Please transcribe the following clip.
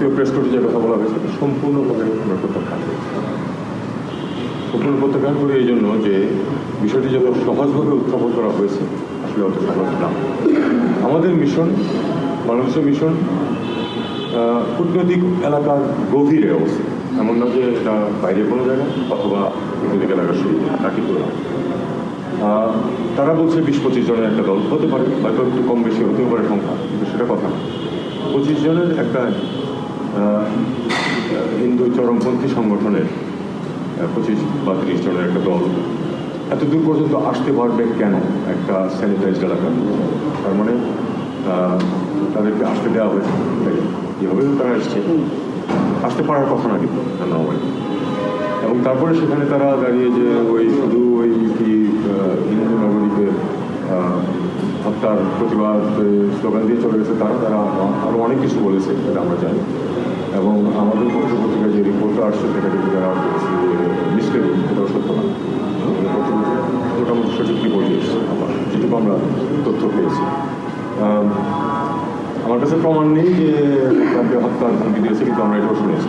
ভারতীয় প্রেস কোর্টে যে কথা বলা হয়েছে সম্পূর্ণভাবে আমরা প্রত্যাখ্যান সম্পূর্ণ প্রত্যাখ্যান করি এই জন্য যে বিষয়টি যত সহজভাবে উত্থাপন করা হয়েছে আসলে অত সহজ না আমাদের মিশন বাংলাদেশের মিশন কূটনৈতিক এলাকার গভীরে অবস্থিত। এমন না যে এটা বাইরে কোনো জায়গা অথবা কূটনৈতিক এলাকার শুরু নাকি আহ, তারা বলছে বিশ পঁচিশ জনের একটা দল হতে পারে হয়তো একটু কম বেশি হতেও পারে সংখ্যা কিন্তু সেটা কথা পঁচিশ জনের একটা হিন্দু চরমপন্থী সংগঠনের পঁচিশ বা তিরিশ জনের একটা দল। এত দূর পর্যন্ত আসতে পারবে কেন একটা স্যানিটাইজড এলাকা? তার মানে তাদেরকে আসতে দেওয়া হয়েছে। যেভাবে তারা এসছে। আসতে পারার কথা না কিন্তু এবং তারপরে সেখানে তারা দাঁড়িয়ে যে ওই শুধু ওই কি হিন্দু নাগরিকের হত্যার প্রতিবাদ স্লোগান দিয়ে চলে গেছে, তারা তারা আরও অনেক কিছু বলেছে সেটা আমরা জানি। এবং আমাদের পত্রপত্রিকায় যে রিপোর্টটা আসছে, সেটা কিন্তু তারা মিসলে সত্য না। মোটামুটি সঠিক রিপোর্টই এসছে আমার যেটুকু আমরা তথ্য পেয়েছি। আমার কাছে প্রমাণ নেই যে তাকে হত্যার হুমকি দিয়েছে, কিন্তু আমরা এটাও শুনেছি।